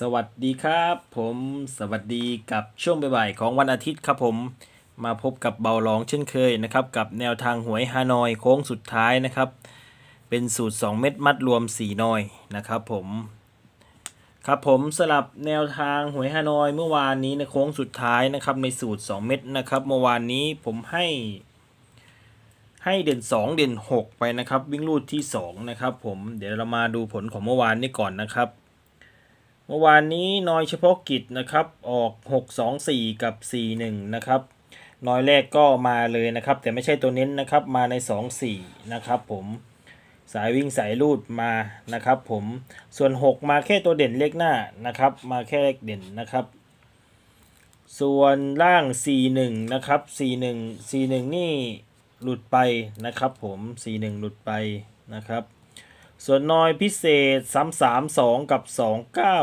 สวัสดีครับ ผมสวัสดีกับช่วงบ่ายๆของวันอาทิตย์ครับผมมาพบกับเบาหลองเช่นเคยนะครับกับแนวทางหวยฮานอยโค้งสุดท้ายนะครับ เป็นสูตร 2 เม็ดมัดรวม 4 นอยนะครับผมครับผมสลับแนวทางหวยฮานอยเมื่อวานนี้ในโค้งสุดท้ายนะครับในสูตร 2 เม็ดนะครับเมื่อวานนี้ผมให้ให้เด่น 2 เด่น 6 ไปนะครับ วิ่งรูดที่ 2 นะครับผมเดี๋ยวเรามาดูผลของเมื่อวานนี้ก่อนนะครับ เมื่อวานนี้นอยเฉพาะกิจนะครับออก 6 2 4 กับ 4 1 นะครับนอยแรกก็มาเลยนะครับ แต่ไม่ใช่ตัวเน้นนะครับมาใน 2 4 นะครับผมสายวิ่งสายรูดมานะครับผมส่วน 6 มาแค่ตัวเด่นเลขหน้านะครับ มาแค่เลขเด่นนะครับ ส่วนล่าง 4 1 นะครับ 4 1 4 1 นี่หลุดไปนะครับผม 4 1 หลุดไปนะครับ ส่วนนอยพิเศษสามสามสองกับสองเก้า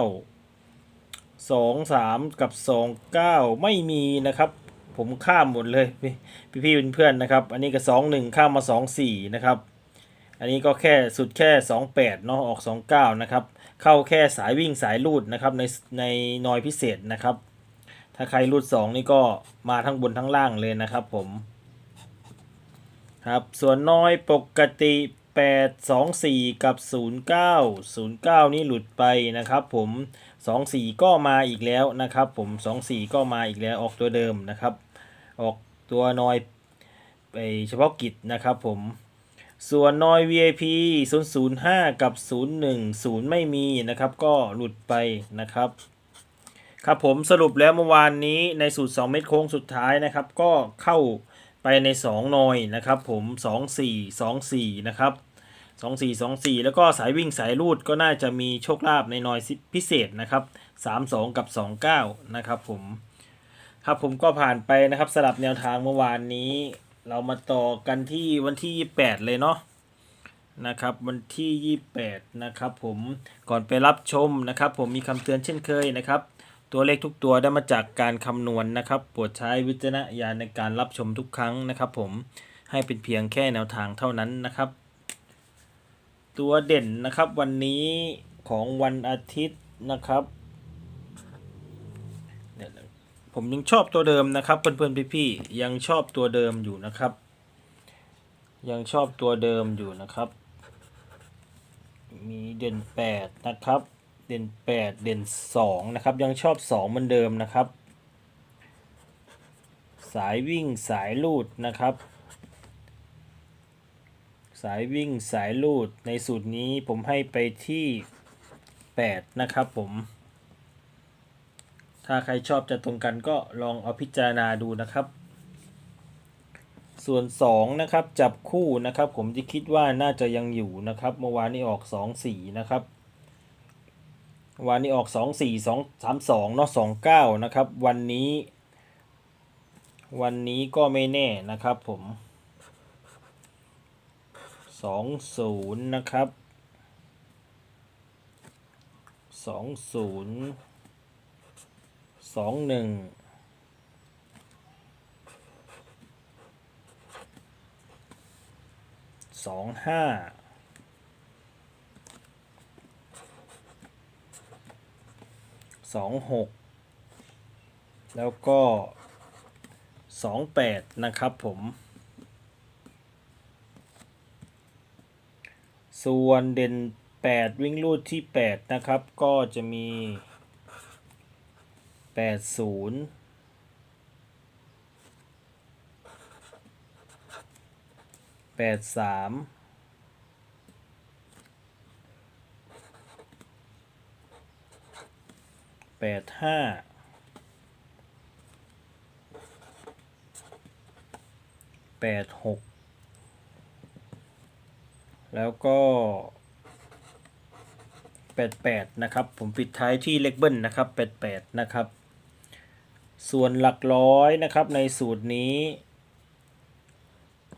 สองสามกับสองเก้าไม่มีนะครับ ผมข้ามหมดเลยพี่พี่เพื่อนๆนะครับ อันนี้ก็สองหนึ่งข้ามมาสองสี่นะครับ อันนี้ก็แค่สุดแค่สองแปดเนาะออกสองเก้านะครับ เข้าแค่สายวิ่งสายลูดนะครับในในนอยพิเศษนะครับ ถ้าใครรูดสองนี่ก็มาทั้งบนทั้งล่างเลยนะครับผมครับส่วนน้อยปกติ 8 2 4 กับ 09 09 นี่หลุดไปนะครับผม 24 ก็มาอีกแล้วนะครับผม 24 ก็มาอีกแล้วออกตัวเดิมนะครับ ออกตัวนอยไปเฉพาะกิจนะครับผม ส่วนนอย VIP 005 กับ 010 ไม่มีนะครับก็หลุดไปนะครับ ครับผมสรุปแล้วเมื่อวานนี้ในสูตร 2 เม็ดโค้งสุดท้ายนะครับ ก็เข้า ไปใน2นอยนะครับผม 2 4 2 4 นะครับ 2 4 2 4 แล้วก็สายวิ่งสายรูดก็น่าจะมีโชคลาภในนอยพิเศษนะครับ 3 2 กับ 2 9 นะครับผมครับผมก็ผ่านไปนะครับสลับแนวทางเมื่อวานนี้ เรามาต่อกันที่วันที่ 28 เลยเนาะนะครับวันที่ 28 นะครับผมก่อนไปรับชมนะครับ ผมมีคำเตือนเช่นเคยนะครับ ตัวเลขทุกตัวได้มาจากการคำนวณนะครับโปรดใช้วิจารณญาณในการรับชมทุกครั้งนะครับ ผมให้เป็นเพียงแค่แนวทางเท่านั้นนะครับ ตัวเด่นนะครับวันนี้ของวันอาทิตย์นะครับผมยังชอบตัวเดิมนะครับเพื่อนๆพี่ๆยังชอบตัวเดิมอยู่นะครับ ยังชอบตัวเดิมอยู่นะครับ มีเด่นแปดนะครับ เด่นแปดเด่นสองนะครับ ยังชอบสองเหมือนเดิมนะครับ สายวิ่งสายลูดนะครับ สายวิ่งสายลูดในสูตรนี้ผมให้ไปที่แปดนะครับผมถ้าใครชอบจะตรงกันก็ลองเอาพิจารณาดูนะครับ ส่วน 2 นะครับ จับคู่นะครับ ผมจะคิดว่าน่าจะยังอยู่นะครับ เมื่อวานนี้ออก 2 4 นะครับ เมื่อวานนี้ออก2 4 2 3 2เนาะ29นะครับ วันนี้ วันนี้ก็ไม่แน่นะครับผม20นะครับ20 21สองห้า สองหกแล้วก็สองแปดนะครับผม ส่วนเด่นแปดวิ่งรูดที่แปดนะครับก็จะมีแปดศูนย์แปดสาม แปดห้าแปดหกแล้วก็แปดแปดนะครับ ผมปิดท้ายที่เลขเบิ้ลนะครับแปดแปดนะครับ ส่วนหลักร้อยนะครับในสูตรนี้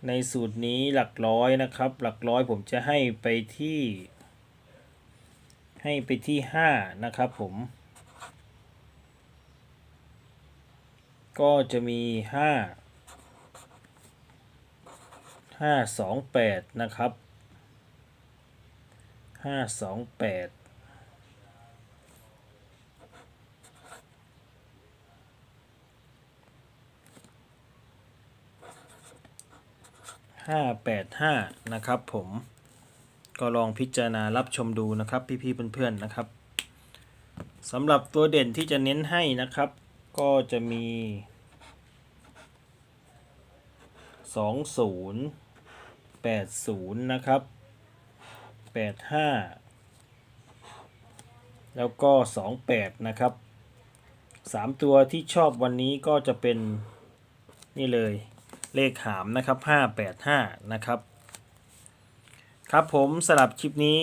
ในสูตรนี้หลักร้อยนะครับ หลักร้อยผมจะให้ไปที่ ให้ไปที่ห้านะครับผม ก็จะมีห้าห้าสองแปดนะครับห้าสองแปดห้าแปดห้านะครับผมก็ลองพิจารณารับชมดูนะครับ พี่ๆเพื่อนๆนะครับสำหรับตัวเด่นที่จะเน้นให้นะครับ ก็จะมีสองศูนย์แปดศูนย์นะครับแปดห้าแล้วก็สองแปดนะครับสามตัวที่ชอบวันนี้ก็จะเป็นนี่เลยเลขหามนะครับ 585 นะครับ ครับผมสลับคลิปนี้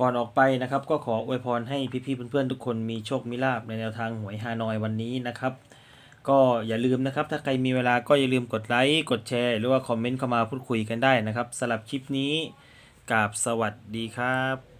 ก่อนออกไปนะครับ ก็ขออวยพรให้พี่ๆเพื่อนๆทุกคนมีโชคมีลาบในแนวทางหวยฮานอยวันนี้นะครับ ก็อย่าลืมนะครับ ถ้าใครมีเวลาก็อย่าลืมกดไลค์กดแชร์ หรือว่าคอมเมนต์เข้ามาพูดคุยกันได้นะครับสำหรับคลิปนี้กราบสวัสดีครับ